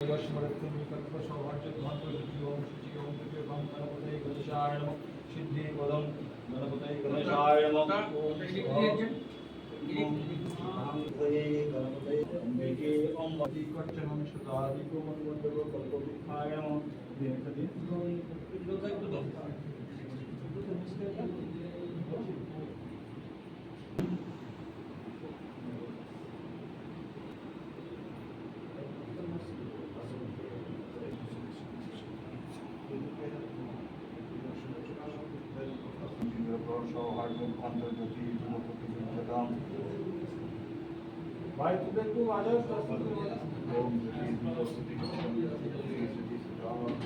सिद्धि पदम गणपतये गणेशाय नमः गणपतये गणपतये अम्बिके अम्बति कच्छनं সৌহার্দ্যের আন্তর্জাতিক যুব প্রতিযোগিতা দাম এবং